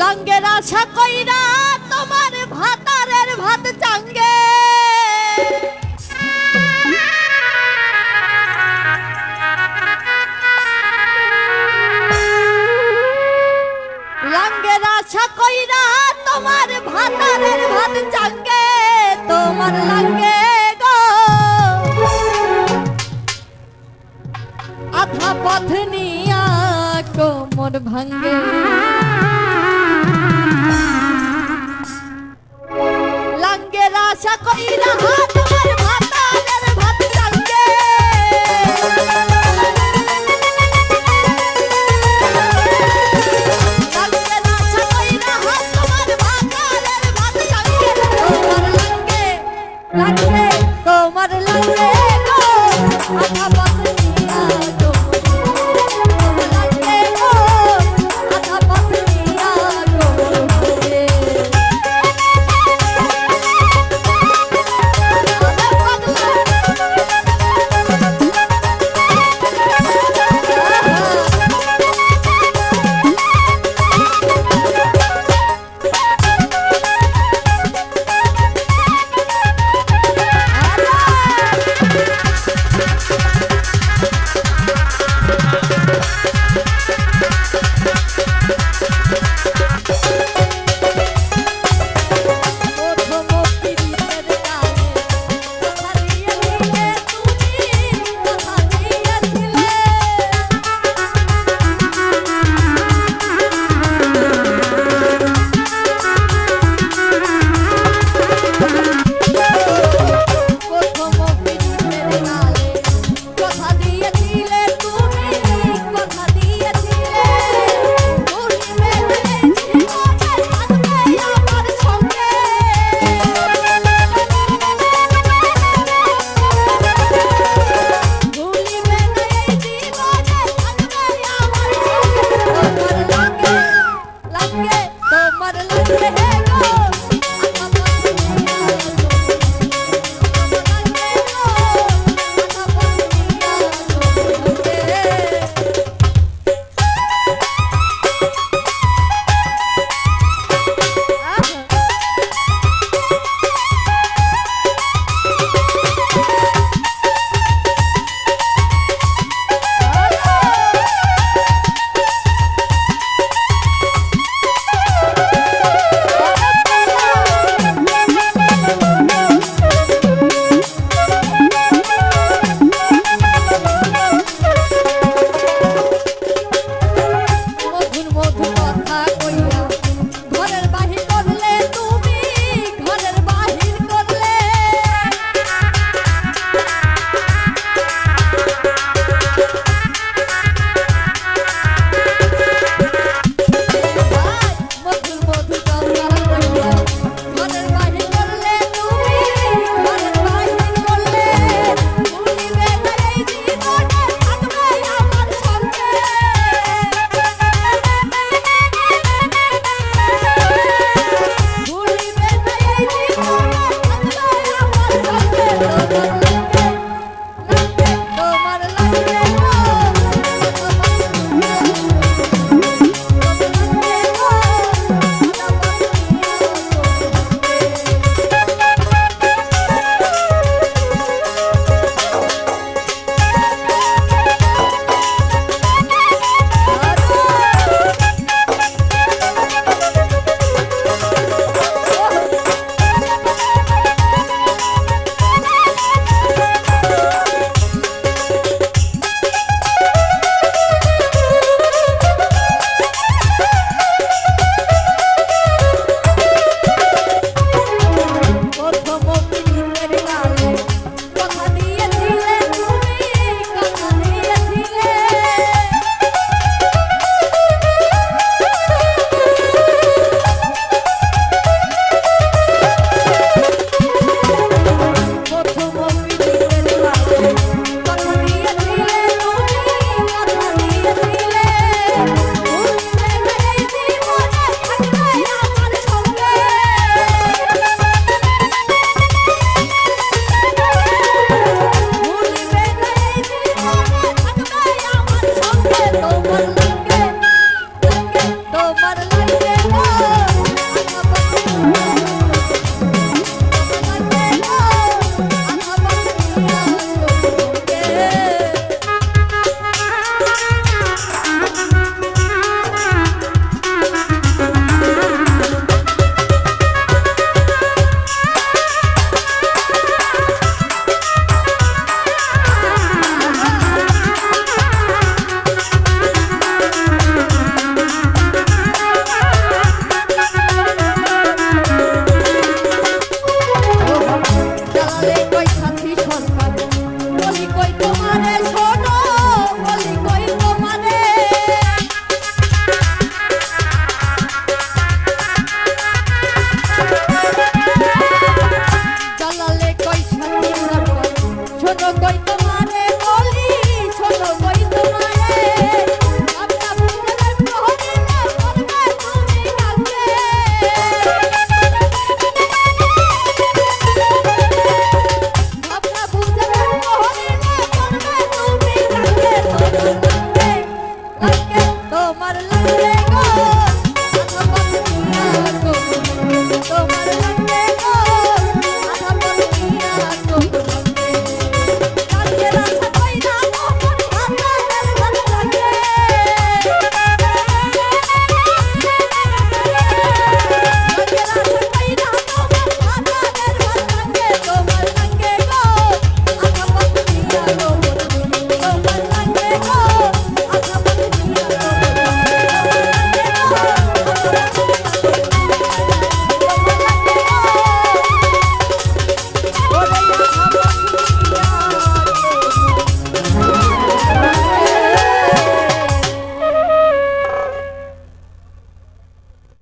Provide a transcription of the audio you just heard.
লঙ্গের আশা কইরা তোমার ভাতারের ভাত চাঙ্গে। লঙ্গের আশা কইরা তোমার ভাতারের ভাত চাঙ্গে, তোমার লঙ্গে গো। আধা পথ নিয়া কোমর ভাঙ্গে। লঙ্গে তোমার লঙ্গে গো। আধা